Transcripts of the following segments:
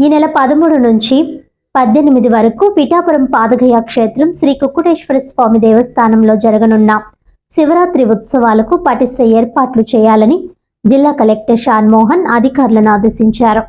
ఈ నెల పదమూడు నుంచి పద్దెనిమిది వరకు పిఠాపురం పాదగయ క్షేత్రం శ్రీ కుక్కుటేశ్వర స్వామి దేవస్థానంలో జరగనున్న శివరాత్రి ఉత్సవాలకు పటిష్ట ఏర్పాట్లు చేయాలని జిల్లా కలెక్టర్ షాన్ మోహన్ అధికారులను ఆదేశించారు.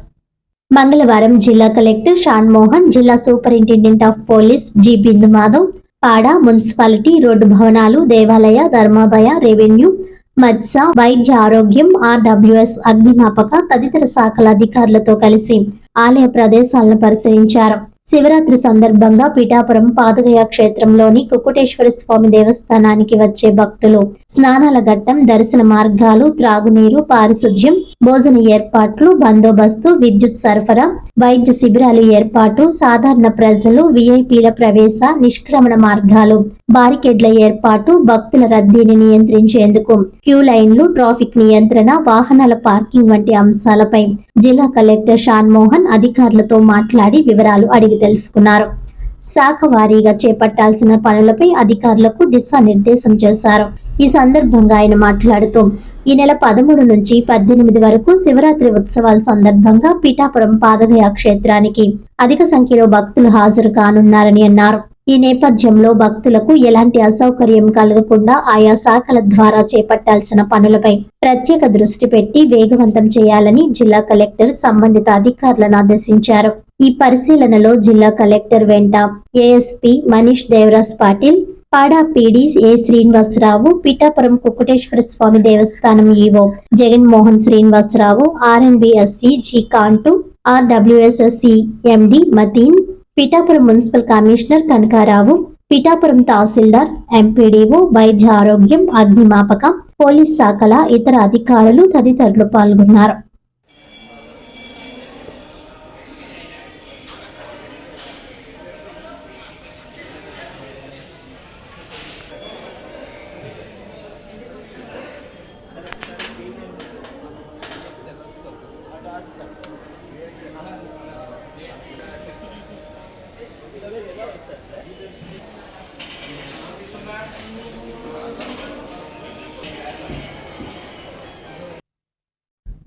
మంగళవారం జిల్లా కలెక్టర్ షాన్ మోహన్ జిల్లా superintendent of police G. Bindu Madhav PADA municipality road భవనాలు దేవాలయ ధర్మాదాయ రెవెన్యూ మత్స్య వైద్య ఆరోగ్యం ఆర్డబ్ల్యూఎస్ అగ్నిమాపక తదితర శాఖల అధికారులతో కలిసి ఆలయ ప్రదేశాలను పరిశీలించారు. శివరాత్రి సందర్భంగా పిఠాపురం పాదగయ క్షేత్రంలోని కుక్కుటేశ్వర స్వామి దేవస్థానానికి వచ్చే భక్తులు స్నానాల ఘట్టం దర్శన మార్గాలు త్రాగునీరు పారిశుధ్యం భోజన ఏర్పాట్లు బందోబస్తు విద్యుత్ సరఫరా వైద్య శిబిరాలు ఏర్పాటు సాధారణ ప్రజలు విఐపీల ప్రవేశ నిష్క్రమణ మార్గాలు బారికేడ్ల ఏర్పాటు భక్తుల రద్దీని నియంత్రించేందుకు క్యూ లైన్లు ట్రాఫిక్ నియంత్రణ వాహనాల పార్కింగ్ వంటి అంశాలపై జిల్లా కలెక్టర్ షాన్ మోహన్ అధికారులతో మాట్లాడి వివరాలు అడిగి తెలుసుకున్నారు. శాఖ వారీగా చేపట్టాల్సిన పనులపై అధికారులకు దిశానిర్దేశం చేశారు. ఈ సందర్భంగా ఆయన మాట్లాడుతూ ఈ నెల పదమూడు నుంచి పద్దెనిమిది వరకు శివరాత్రి ఉత్సవాల సందర్భంగా పీఠాపురం పాదగయ క్షేత్రానికి అధిక సంఖ్యలో భక్తులు హాజరు కానున్నారని అన్నారు. ఈ నేపథ్యంలో భక్తులకు ఎలాంటి అసౌకర్యం కలగకుండా ఆయా శాఖల ద్వారా చేపట్టాల్సిన పనులపై ప్రత్యేక దృష్టి పెట్టి వేగవంతం చేయాలని జిల్లా కలెక్టర్ సంబంధిత అధికారులను ఆదేశించారు. ఈ పరిశీలనలో జిల్లా కలెక్టర్ వెంట ASP Manish Devaraj Patil PADA PD A Srinivasarao Pithapuram Kukkuteswara Swamy Devasthanam EO Jaganmohan Srinivasarao RNBSE G Kantu RWSSE MD Mateen Pithapuram municipal commissioner Kanakarao Pithapuram tahsildar MPDO వైద్య ఆరోగ్యం అగ్నిమాపక పోలీస్ శాఖల ఇతర అధికారులు తదితరులు పాల్గొన్నారు.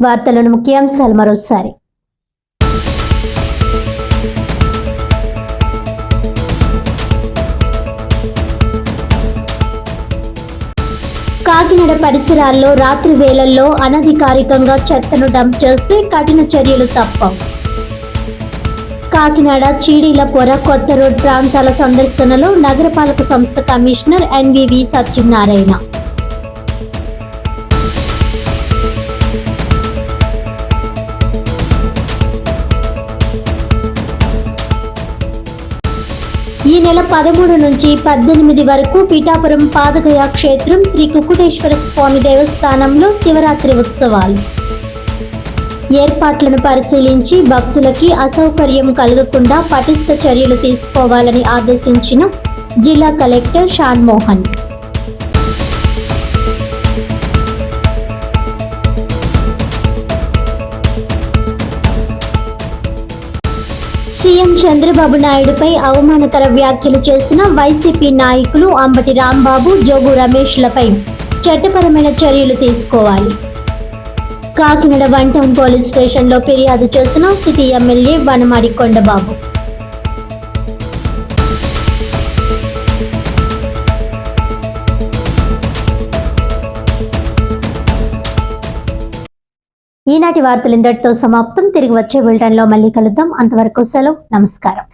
వార్తలను ముఖ్యాంశాలు మరోసారి. కాకినాడ పరిసరాల్లో రాత్రి వేళల్లో అనధికారికంగా చెత్తను డంప్ చేస్తే కఠిన చర్యలు తప్పవు కాకినాడ చీడీల పొర కొత్త రోడ్ ప్రాంతాల సందర్శనలో నగరపాలక సంస్థ కమిషనర్ ఎన్వివి సత్యనారాయణ. ఈ నెల పదమూడు నుంచి పద్దెనిమిది వరకు పీఠాపురం పాదగయ క్షేత్రం శ్రీ కుకుటేశ్వర స్వామి దేవస్థానంలో శివరాత్రి ఉత్సవాలు. ఏర్పాట్లను పరిశీలించి భక్తులకి అసౌకర్యం కలగకుండా పటిష్ట చర్యలు తీసుకోవాలని ఆదేశించిన జిల్లా కలెక్టర్ షాన్ మోహన్ సీఎం చంద్రబాబు నాయుడుపై అవమానకర వ్యాఖ్యలు చేసిన వైసీపీ నాయకులు అంబటి రాంబాబు జోగు రమేష్లపై చట్టపరమైన చర్యలు తీసుకోవాలి. కాకినాడ వన్ టౌన్ పోలీస్ స్టేషన్లో ఫిర్యాదు చేసిన సిటీ ఎమ్మెల్యే వనమాడి కొండబాబు. ఈనాటి వార్తలు ఇంతటితో సమాప్తం. తిరిగి వచ్చే బులెటిన్లో మళ్ళీ కలుద్దాం. అంతవరకు సెలవు. నమస్కారం.